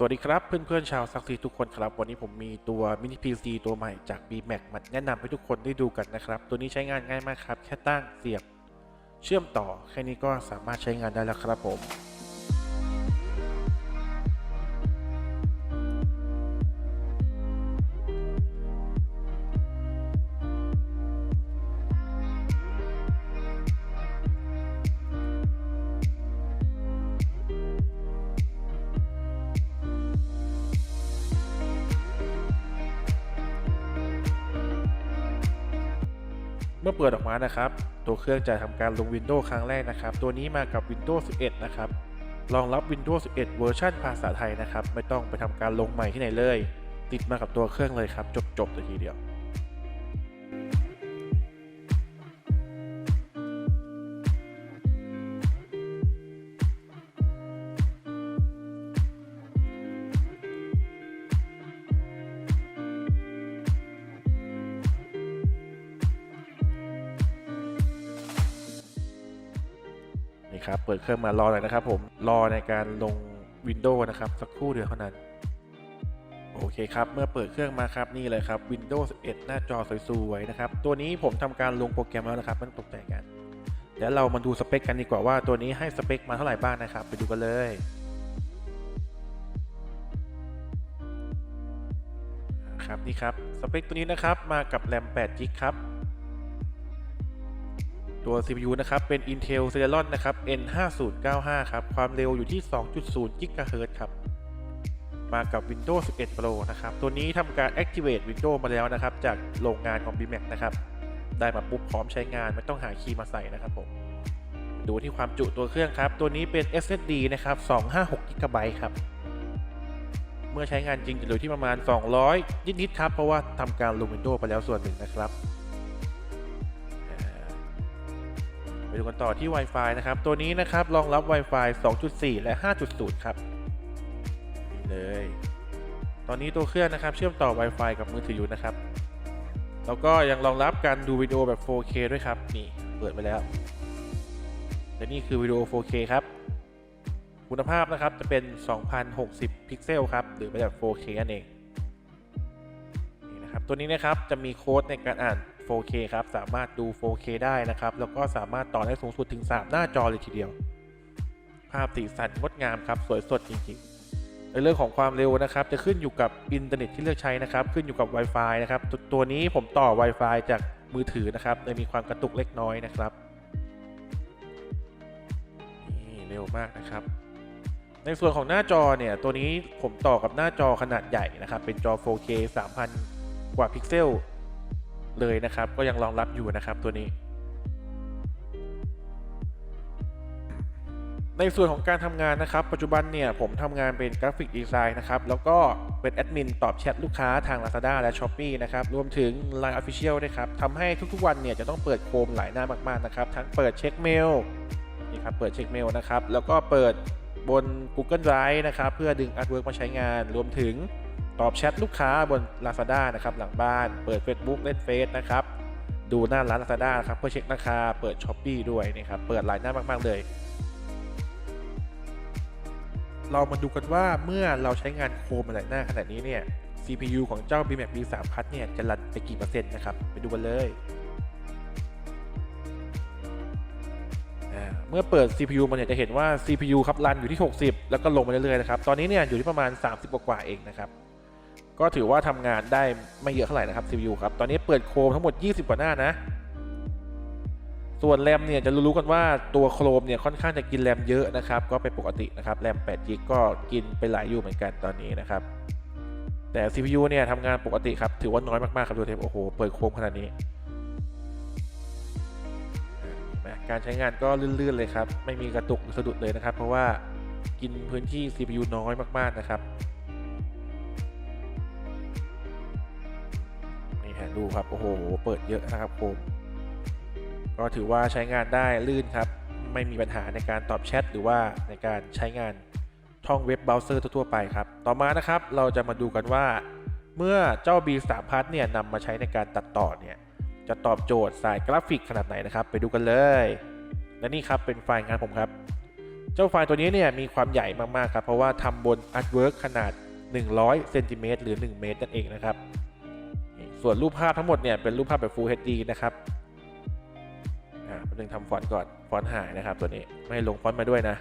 สวัสดีครับเพื่อนๆชาวซักซีทุกคนครับ วันนี้ผมมีตัวมินิ PC ตัวใหม่จาก BMac มาแนะนำให้ทุกคนได้ดูกันนะครับ ตัวนี้ใช้งานง่ายมากครับ แค่ตั้งเสียบ เชื่อมต่อ แค่นี้ก็สามารถใช้งานได้แล้วครับผม มื่อเปิดออกมานะครับ ตัวเครื่องจะทำการลง Windows ครั้งแรกนะครับ ตัวนี้มากับ Windows 11 นะครับรองรับ Windows 11 เวอร์ชันภาษาไทยนะครับ ไม่ต้องไปทำการลงใหม่ที่ไหนเลย ติดมากับตัวเครื่องเลยครับ จบๆเลยทีเดียว ครับ เปิดเครื่องมารอหน่อยนะครับ ผมรอในการลง Windows นะครับ สักครู่เดียวเท่านั้น โอเคครับ เมื่อเปิดเครื่องมาครับนี่เลยครับ Windows 11 หน้าจอสวยๆนะครับ ตัวนี้ผมทำการลงโปรแกรมแล้วนะครับไม่ต้องตกใจกันเดี๋ยวเรามาดูสเปคกันดีกว่าว่าตัวนี้ให้สเปคมาเท่าไหร่บ้างนะครับ ไปดูกันเลยครับนี่ครับสเปคตัวนี้นะครับมากับแรม8 g b ครับ ตัว CPU นะครับ เป็น Intel Celeron นะครับ N5095 ครับ ความเร็วอยู่ที่ 2.0 GHz ครับ มากับ Windows 11 Pro นะครับ ตัวนี้ทำการ Activate Windows มาแล้วนะครับ จากโรงงานของ BMac นะครับ ได้มาปุ๊บพร้อมใช้งาน ไม่ต้องหาคีย์มาใส่นะครับผม ดูที่ความจุตัวเครื่องครับ ตัวนี้เป็น SSD นะครับ 256 GB ครับเมื่อใช้งานจริงจะอยู่ที่ประมาณ 200 นิดๆครับ เพราะว่าทำการลง Windows ไปแล้วส่วนหนึ่งนะครับ ไปดูกันต่อที่ Wi-Fi นะครับ ตัวนี้นะครับรองรับ Wi-Fi 2.4 และ 5.0 ครับนี่เลย ตอนนี้ตัวเครื่องนะครับ เชื่อมต่อ Wi-Fi กับมือถืออยู่นะครับ แล้วก็ยังรองรับการดูวิดีโอแบบ 4K ด้วยครับ นี่เปิดไปแล้ว และนี่คือวิดีโอ 4K ครับ คุณภาพนะครับจะเป็น 2060 พิกเซลครับ หรือแบบ 4K นั่นเองนี่นะครับ ตัวนี้นะครับจะมีโค้ดในการอ่าน 4K ครับ สามารถดู 4K ได้นะครับ แล้วก็สามารถต่อได้สูงสุดถึง 3 หน้าจอเลยทีเดียว ภาพสีสันงดงามครับ สวยสดจริงๆ ในเรื่องของความเร็วนะครับ จะขึ้นอยู่กับอินเทอร์เน็ตที่เลือกใช้นะครับ ขึ้นอยู่กับ Wi-Fi นะครับตตัวนี้ผมต่อ Wi-Fi จากมือถือนะครับเลยมีความกระตุกเล็กน้อยนะครับ นี่เร็วมากนะครับในส่วนของหน้าจอเนี่ย ตัวนี้ผมต่อกับหน้าจอขนาดใหญ่นะครับ เป็นจอ 4K 3,000 กว่าพิกเซล เลยนะครับ ก็ยังรองรับอยู่นะครับตัวนี้ ในส่วนของการทำงานนะครับ ปัจจุบันเนี่ยผมทำงานเป็นกราฟิกดีไซน์นะครับ แล้วก็เป็นแอดมินตอบแชทลูกค้าทาง Lazada และ s h อ p e e นะครับ รวมถึง Line Official ด้วยครับทำให้ทุกๆวันเนี่ยจะต้องเปิดโคมหลายหน้ามากๆนะครับ ทั้งเปิดเช็คเมลนี่ครับเปิดเช็คเมลนะครับ แล้วก็เปิดบน Google Drive นะครับ เพื่อดึง Artwork มาใช้งาน รวมถึง ตอบแชทลูกค้าบน Lazada นะครับหลังบ้าน เปิด Facebook เล่นเฟซนะครับ ดูหน้าร้าน Lazada นะครับเพื่อเช็คราคา เปิด s h อ p e e ด้วยนะครับเปิดหลายหน้ามาก ๆ เลย เรามาดูกันว่าเมื่อเราใช้งานโคมหลายหน้าขนาดนี้เนี่ย CPU ของเจ้า BMac B3 พัดเนี่ยจะรันไปกี่เปอร์เซ็นต์นะครับไปดูกันเลยเมื่อเปิด CPU มันเนี่ยจะเห็นว่า CPU ครับรันอยู่ที่ 60 แล้วก็ลงมาเรื่อยๆนะครับ ตอนนี้เนี่ยอยู่ที่ประมาณ 30 กว่าเองนะครับ ก็ถือว่าทำงานได้ไม่เยอะเท่าไหร่นะครับ CPU ครับ ตอนนี้เปิดโครมทั้งหมด 20 กว่าหน้านะ ส่วนแรมเนี่ยจะรู้ๆกันว่าตัวโครมเนี่ยค่อนข้างจะกินแรมเยอะนะครับ ก็เป็นปกตินะครับ แรม8 g ก็กินไปหลายอยู่เหมือนกันตอนนี้นะครับ แต่ CPU เนี่ยทำงานปกติครับ ถือว่าน้อยมากๆครับดูเทปโอ้โห เปิดโครมขนาดนี้นไหมการใช้งานก็ลื่นๆเลยครับ ไม่มีกระตุกหรือสะดุดเลยนะครับ เพราะว่ากินพื้นที่ CPU น้อยมากๆนะครับ ดูครับ โอ้โห เปิดเยอะนะครับโคมก็ถือว่าใช้งานได้ลื่นครับ ไม่มีปัญหาในการตอบแชทหรือว่าในการใช้งานท่องเว็บเบราว์เซอร์ทั่วไปครับ ต่อมานะครับเราจะมาดูกันว่า เมื่อเจ้า B3 Plus เนี่ยนำมาใช้ในการตัดต่อเนี่ยจะตอบโจทย์สายกราฟิกขนาดไหนนะครับ ไปดูกันเลย และนี่ครับเป็นไฟล์งานผมครับ เจ้าไฟล์ตัวนี้เนี่ยมีความใหญ่มากๆครับ เพราะว่าทำบนอาร์ตเวิร์กขนาด 100เซนติเมตรหรือ 1 เมตรนั่นเองนะครับ ส่วนรูปภาพทั้งหมดเนี่ยเป็นรูปภาพแบบ Full HD นะครับอ่าแป๊บนึงทำฟอนต์ก่อน ฟอนต์หายนะครับตัวนี้ ไม่ให้ลงฟอนต์มาด้วยนะ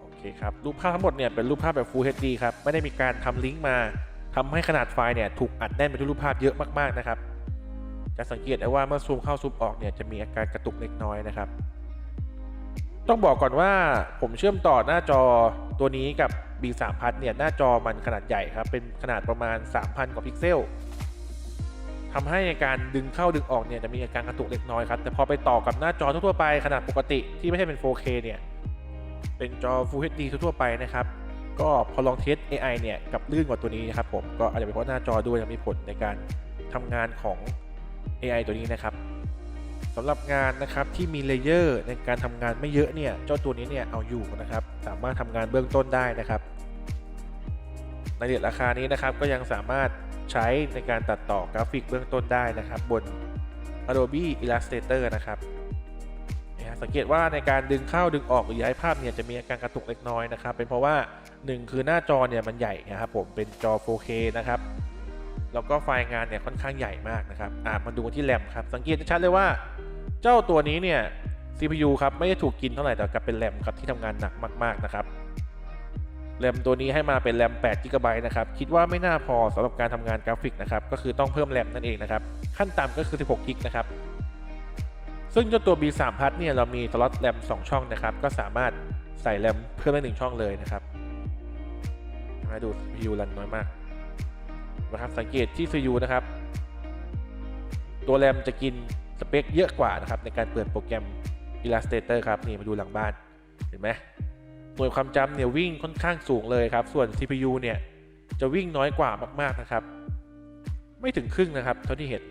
โอเคครับ รูปภาพทั้งหมดเนี่ยเป็นรูปภาพแบบ Full HD ครับ ไม่ได้มีการทำลิงก์มาทำให้ขนาดไฟล์เนี่ยถูกอัดแน่นไปด้วยรูปภาพเยอะมากๆนะครับ จะสังเกตได้ว่าเมื่อซูมเข้าซูมออกเนี่ยจะมีอาการกระตุกเล็กน้อยนะครับ ต้องบอกก่อนว่าผมเชื่อมต่อหน้าจอตัวนี้กับ B3 พัทเนี่ยหน้าจอมันขนาดใหญ่ครับ เป็นขนาดประมาณ 3,000 กว่าพิกเซลทำให้ในการดึงเข้าดึงออกเนี่ยจะมีอาการกระตุกเล็กน้อยครับ แต่พอไปต่อกับหน้าจอทั่วไปขนาดปกติที่ไม่ใช่เป็น 4K เนี่ย เป็นจอ Full HD ทั่วไปนะครับ ก็พอลองเทส AI เนี่ยกับลื่นกว่าตัวนี้นะครับผมก็อาจจะเป็นเพราะหน้าจอด้วยจะมีผลในการทำงานของ AI ตัวนี้นะครับ สำหรับงานนะครับที่มีเลเยอร์ในการทำงานไม่เยอะเนี่ยเจ้าตัวนี้เนี่ยเอาอยู่นะครับสามารถทำงานเบื้องต้นได้นะครับ ในเรทราคานี้นะครับก็ยังสามารถใช้ในการตัดต่อกราฟิกเบื้องต้นได้นะครับ บน Adobe Illustrator นะครับสังเกตว่าในการดึงเข้าดึงออกหรือย้ายภาพเนี่ยจะมีอาการกระตุกเล็กน้อยนะครับ เป็นเพราะว่า 1 คือหน้าจอเนี่ยมันใหญ่นะครับผมเป็นจอ 4K นะครับแล้วก็ไฟล์งานเนี่ยค่อนข้างใหญ่มากนะครับอ่ามาดูที่แรมครับสังเกตชัดเลยว่า เจ้าตัวนี้เนี่ย CPU ครับไม่ได้ถูกกินเท่าไหร่แต่กลับเป็นแรมครับที่ทำงานหนักมาก ๆ นะครับแรมตัวนี้ให้มาเป็นแรม8 g b นะครับ คิดว่าไม่น่าพอสำหรับการทำงานกราฟิกนะครับ ก็คือต้องเพิ่มแรมนั่นเองนะครับ ขั้นต่ำก็คือ 16 g b นะครับ ซึ่งเจ้าตัว B3 พัทเนี่ยเรามีสล็อตแรม2 ช่องนะครับ ก็สามารถใส่แรมเพิ่มได้ 1 ช่องเลยนะครับ มาดู CPU รันน้อยมากนะครับ สังเกตที่ CPU นะครับ ตัวแรมจะกิน สเปคเยอะกว่านะครับในการเปิดโปรแกรม Illustrator ครับนี่มาดูหลังบ้านเห็นไหมหน่วยความจำเนี่ยวิ่งค่อนข้างสูงเลยครับ ส่วน CPU เนี่ยจะวิ่งน้อยกว่ามากๆนะครับ ไม่ถึงครึ่งนะครับ เท่าที่เห็น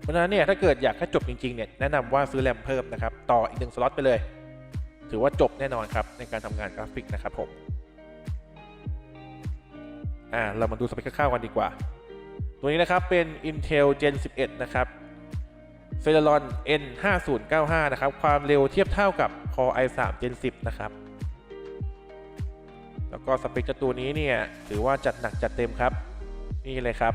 เพราะนั้นเนี่ยถ้าเกิดอยากให้จบจริงๆเนี่ยแนะนำว่าซื้อแรมเพิ่มนะครับ ต่ออีกหนึ่งสล็อตไปเลย ถือว่าจบแน่นอนครับในการทำงานกราฟิกนะครับผมอ่าเรามาดูสเปคคร่าวๆกันดีกว่า ตัวนี้นะครับเป็น Intel Gen 11 นะครับ Celeron N 5095นะครับ ความเร็วเทียบเท่ากับ Core i3 Gen 10 นะครับ แล้วก็สเปคเจ้าตัวนี้เนี่ยถือว่าจัดหนักจัดเต็มครับ นี่เลยครับ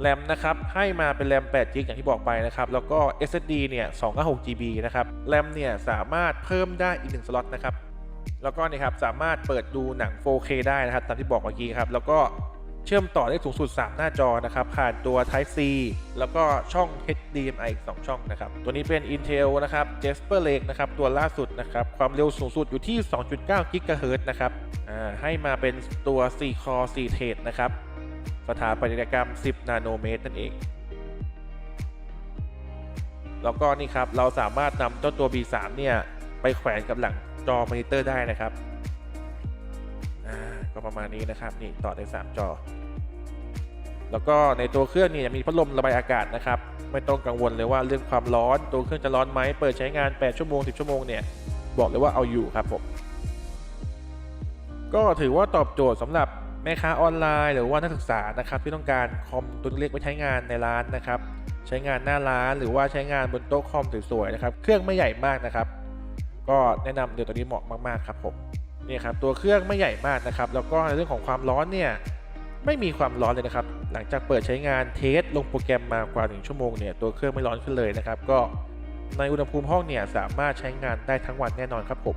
แรมนะครับให้มาเป็นแรม8 g b อย่างที่บอกไปนะครับ แล้วก็ SSD เนี่ย256 GB นะครับ แรมเนี่ยสามารถเพิ่มได้อีก1สล็อตนะครับ แล้วก็นี่ครับสามารถเปิดดูหนัง 4K ได้นะครับตามที่บอกเมื่อกี้ครับ แล้วก็ เชื่อมต่อได้สูงสุด 3 หน้าจอนะครับ ผ่านตัว Type C แล้วก็ช่อง HDMI อีก 2 ช่องนะครับ ตัวนี้เป็น Intel นะครับ Jasper Lake นะครับ ตัวล่าสุดนะครับ ความเร็วสูงสุดอยู่ที่ 2.9 GHz นะครับอ่าให้มาเป็นตัว4 Core 4 Thread นะครับ สถาปัตยกรรม 10 นาโนเมตรนั่นเอง แล้วก็นี่ครับ เราสามารถนำเจ้าตัว B3 เนี่ย ไปแขวนกับหลังจอมอนิเตอร์ได้นะครับ ประมาณนี้นะครับนี่ต่อได้ 3 จอ แล้วก็ในตัวเครื่องนี่มีพัดลมระบายอากาศนะครับไม่ต้องกังวลเลยว่าเรื่องความร้อนตัวเครื่องจะร้อนไหมเปิดใช้งาน 8 ชั่วโมง 10 ชั่วโมงเนี่ยบอกเลยว่าเอาอยู่ครับผมก็ถือว่าตอบโจทย์สำหรับแม่ค้าออนไลน์หรือว่านักศึกษานะครับที่ต้องการคอมตัวเล็กไว้ใช้งานในร้านนะครับใช้งานหน้าร้านหรือว่าใช้งานบนโต๊ะคอมสวยๆนะครับเครื่องไม่ใหญ่มากนะครับ ก็แนะนำเดี๋ยวตัวนี้เหมาะมากๆครับผม นี่ครับตัวเครื่องไม่ใหญ่มากนะครับ แล้วก็ในเรื่องของความร้อนเนี่ยไม่มีความร้อนเลยนะครับ หลังจากเปิดใช้งานเทสลงโปรแกรมมากว่า1ชั่วโมงเนี่ยตัวเครื่องไม่ร้อนขึ้นเลยนะครับ ก็ในอุณหภูมิห้องเนี่ยสามารถใช้งานได้ทั้งวันแน่นอนครับผม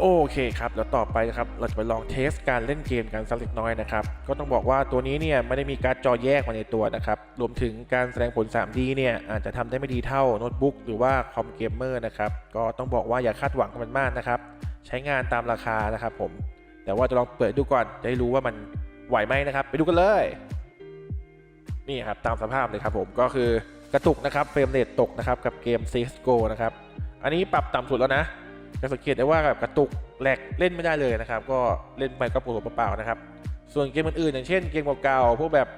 โอเคครับแล้วต่อไปนะครับเราจะไปลองเทสการเล่นเกมกันสักเล็กน้อยนะครับ ก็ต้องบอกว่าตัวนี้เนี่ยไม่ได้มีการ์ดจอแยกมาในตัวนะครับ รวมถึงการแสดงผล 3D เนี่ยอาจจะทำได้ไม่ดีเท่าโน้ตบุ๊กหรือว่าคอมเกมเมอร์นะครับ ก็ต้องบอกว่าอย่าคาดหวังกันมากนะครับ ใช้งานตามราคานะครับผม แต่ว่าจะลองเปิดดูก่อนจะได้รู้ว่ามันไหวไหมนะครับ ไปดูกันเลย นี่ครับตามสภาพเลยครับผมก็คือกระตุกนะครับเฟรมเรทตกนะครับกับเกม CSGO นะครับอันนี้ปรับต่ำสุดแล้วนะจะสังเกตได้ว่าแบบกระตุกแหลกเล่นไม่ได้เลยนะครับ ก็เล่นไปก็ปวดเปล่านะครับ ส่วนเกมอื่นๆอย่างเช่นเกมเก่าๆพวกแบบ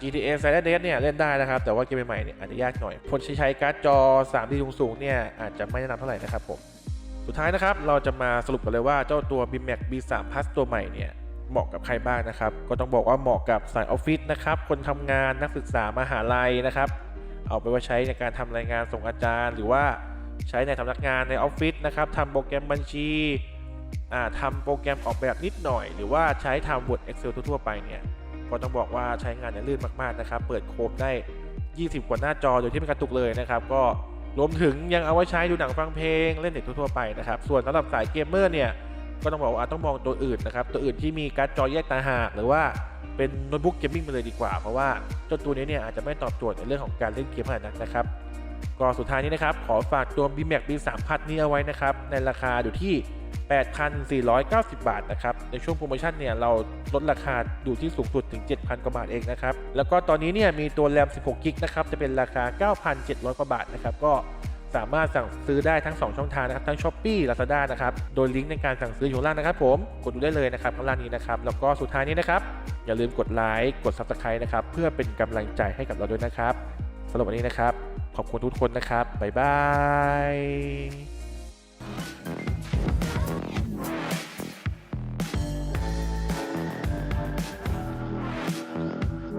GTA San Andreas เนี่ยเล่นได้นะครับ แต่ว่าเกมใหม่ๆเนี่ยอาจจะยากหน่อยคนใช้การ์ดจอ 3D สูงๆเนี่ยอาจจะไม่แนะนำเท่าไหร่นะครับผม สุดท้ายนะครับเราจะมาสรุปกันเลยว่าเจ้าตัว BMAX B3 Plus ตัวใหม่เนี่ยเหมาะกับใครบ้างนะครับ ก็ต้องบอกว่าเหมาะกับสายออฟฟิศนะครับ คนทำงานนักศึกษามหาลัยนะครับ เอาไปไว้ใช้ในการทำรายงานส่งอาจารย์ หรือว่าใช้ในสำนักงานในออฟฟิศนะครับทำโปรแกรมบัญชีอ่าทำโปรแกรมออกแบบนิดหน่อย หรือว่าใช้ทำ Word Excel ทั่วไปเนี่ยก็ต้องบอกว่าใช้งานเนี่ยลื่นมากๆนะครับ เปิดโคมได้ 20 กว่าหน้าจอโดยที่ไม่กระตุกเลยนะครับ ก็ รวมถึงยังเอาไว้ใช้ดูหนังฟังเพลงเล่นเน็ตทั่วไปนะครับ ส่วนสำหรับสายเกมเมอร์เนี่ยก็ต้องบอกว่าต้องมองตัวอื่นนะครับ ตัวอื่นที่มีการ์ดจอแยกต่างหากหรือว่าเป็นโน้ตบุ๊กเกมมิ่งไปเลยดีกว่า เพราะว่าเจ้าตัวนี้เนี่ยอาจจะไม่ตอบโจทย์ในเรื่องของการเล่นเกมขนาดนั้นนะครับก็สุดท้ายนี้นะครับขอฝากตัว b m a x b 3 0 0นี้เอาไว้นะครับในราคาอยู่ที่ 8,490 บาทนะครับ ในช่วงโปรโมชั่นเนี่ยเราลดราคาอยู่ที่สูงสุดถึง 7,000 กว่าบาทเองนะครับ แล้วก็ตอนนี้เนี่ยมีตัวแรม 16 กิกนะครับ จะเป็นราคา 9,700 กว่าบาทนะครับ ก็สามารถสั่งซื้อได้ทั้ง 2 ช่องทางนะครับ ทั้ง s h อ p e e Lazada นะครับ โดยลิงก์ในการสั่งซื้ออยู่ข้างล่างนะครับผม กดดูได้เลยนะครับข้างล่างนี้นะครับ แล้วก็สุดท้ายนี้นะครับ อย่าลืมกดไลค์ กด Subscribe นะครับ เพื่อเป็นกำลังใจให้กับเราด้วยนะครับสำหรับวันนี้นะครับ ขอบคุณทุกคนนะครับ บ๊ายบาย